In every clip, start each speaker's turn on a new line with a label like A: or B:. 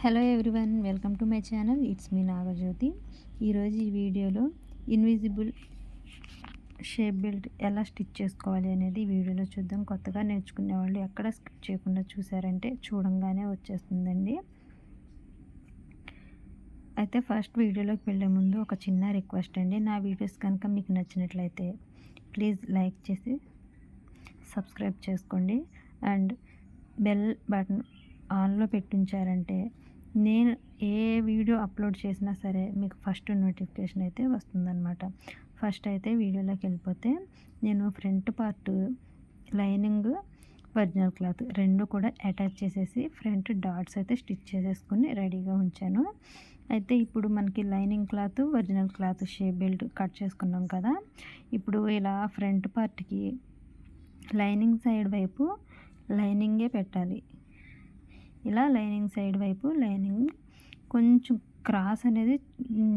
A: Hello everyone welcome to my channel. It's me Nagajyothi. ఈరోజు ఈ వీడియోలో ఇన్విజిబుల్ షేప్ బెల్ట్ ఎలా స్టిచ్ చేసుకోవాలి అనేది వీడియోలో చూద్దాం. కొత్తగా నేర్చుకునే వాళ్ళు ఎక్కడ స్కిప్ చేయకుండా చూసారంటే చూడంగానే వచ్చేస్తుందండి. అయితే ఫస్ట్ వీడియోలోకి వెళ్ళే ముందు ఒక చిన్న రిక్వెస్ట్ అండి. నా వీడియోస్ కనుక మీకు నచ్చినట్లయితే ప్లీజ్ లైక్ చేసి సబ్స్క్రైబ్ చేసుకోండి. అండ్ బెల్ బటన్ ఆన్లో పెట్టించారంటే నేను ఏ వీడియో అప్లోడ్ చేసినా సరే మీకు ఫస్ట్ నోటిఫికేషన్ అయితే వస్తుందన్నమాట. ఫస్ట్ అయితే వీడియోలోకి వెళ్ళిపోతే నేను front part lining original cloth రెండు కూడా అటాచ్ చేసేసి ఫ్రంట్ డాట్స్ అయితే స్టిచ్ చేసేసుకుని రెడీగా ఉంచాను. అయితే ఇప్పుడు మనకి lining cloth original cloth shape belt cut చేసుకున్నాం కదా. ఇప్పుడు ఇలా ఫ్రంట్ పార్ట్కి లైనింగ్ సైడ్ వైపు లైనింగే పెట్టాలి. ఇలా లైనింగ్ సైడ్ వైపు లైనింగ్ కొంచెం క్రాస్ అనేది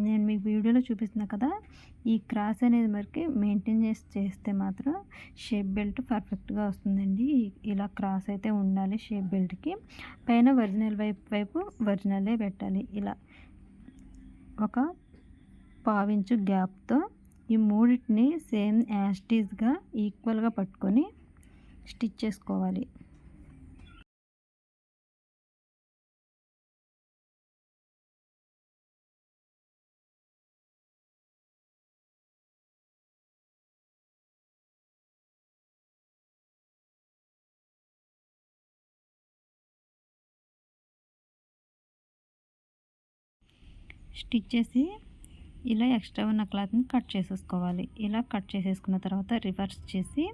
A: నేను మీకు వీడియోలో చూపిస్తున్నా కదా ఈ క్రాస్ అనేది మరికి మెయింటైన్ చేసి చేస్తే మాత్రం షేప్ బెల్ట్ పర్ఫెక్ట్గా వస్తుందండి. ఇలా క్రాస్ అయితే ఉండాలి షేప్ బెల్ట్కి. పైన ఒరిజినల్ వైపు వైపు ఒరిజినలే పెట్టాలి. ఇలా ఒక పావించు గ్యాప్తో ఈ మూడింటిని సేమ్ యాస్టీస్గా ఈక్వల్గా పట్టుకొని స్టిచ్ చేసుకోవాలి. స్టిచ్ చేసి ఇలా ఎక్స్ట్రా ఉన్న క్లాత్ని కట్ చేసేసుకోవాలి. ఇలా కట్ చేసేసుకున్న తర్వాత రివర్స్ చేసి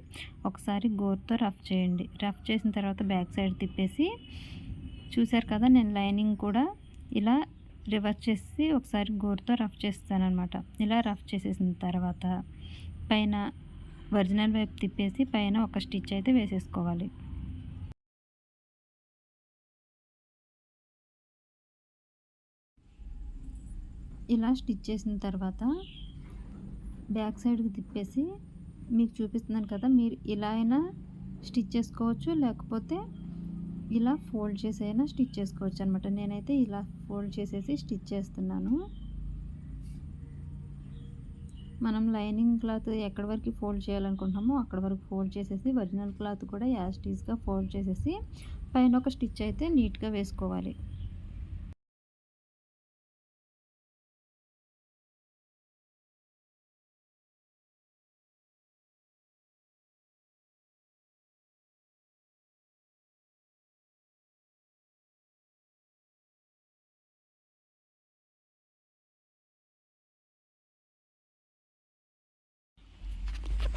A: ఒకసారి గోర్తో రఫ్ చేయండి. రఫ్ చేసిన తర్వాత బ్యాక్ సైడ్ తిప్పేసి చూశారు కదా నేను లైనింగ్ కూడా ఇలా రివర్స్ చేసి ఒకసారి గోర్తో రఫ్ చేస్తానమాట ఇలా రఫ్ చేసేసిన తర్వాత పైన ఒరిజినల్ వైపు తిప్పేసి పైన ఒక స్టిచ్ అయితే వేసేసుకోవాలి. ఇలా స్టిచ్ చేసిన తర్వాత బ్యాక్ సైడ్కి తిప్పేసి మీకు చూపిస్తున్నాను కదా మీరు ఇలా అయినా స్టిచ్ చేసుకోవచ్చు లేకపోతే ఇలా ఫోల్డ్ చేసి అయినా స్టిచ్ చేసుకోవచ్చు అనమాట నేనైతే ఇలా ఫోల్డ్ చేసేసి స్టిచ్ చేస్తున్నాను. మనం లైనింగ్ క్లాత్ ఎక్కడి వరకు ఫోల్డ్ చేయాలనుకుంటున్నామో అక్కడ వరకు ఫోల్డ్ చేసేసి ఒరిజినల్ క్లాత్ కూడా యాస్టీస్గా ఫోల్డ్ చేసేసి పైన ఒక స్టిచ్ అయితే నీట్గా వేసుకోవాలి.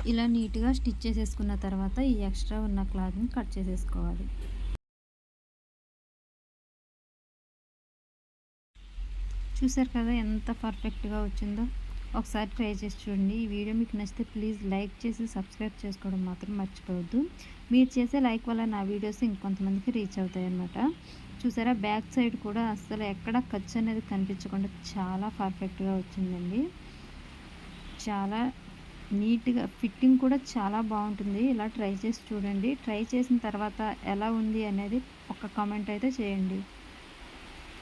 A: ఇలా నీట్గా స్టిచ్ చేసేసుకున్న తర్వాత ఈ ఎక్స్ట్రా ఉన్న క్లాత్ని కట్ చేసేసుకోవాలి. చూసారు కదా ఎంత పర్ఫెక్ట్గా వచ్చిందో? ఒకసారి ట్రై చేసి చూడండి. ఈ వీడియో మీకు నచ్చితే ప్లీజ్ లైక్ చేసి సబ్స్క్రైబ్ చేసుకోవడం మాత్రం మర్చిపోవద్దు. మీరు చేసే లైక్ వల్ల నా వీడియోస్ ఇంకొంతమందికి రీచ్ అవుతాయి అన్నమాట చూసారా? బ్యాక్ సైడ్ కూడా అసలు ఎక్కడ ఖర్చు అనేది కనిపించకుండా చాలా పర్ఫెక్ట్గా వచ్చిందండి. చాలా నీట్గా ఫిట్టింగ్ కూడా చాలా బాగుంటుంది. ఇలా ట్రై చేసి చూడండి. ట్రై చేసిన తర్వాత ఎలా ఉంది అనేది ఒక కామెంట్ అయితే చేయండి.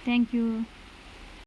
A: Thank you.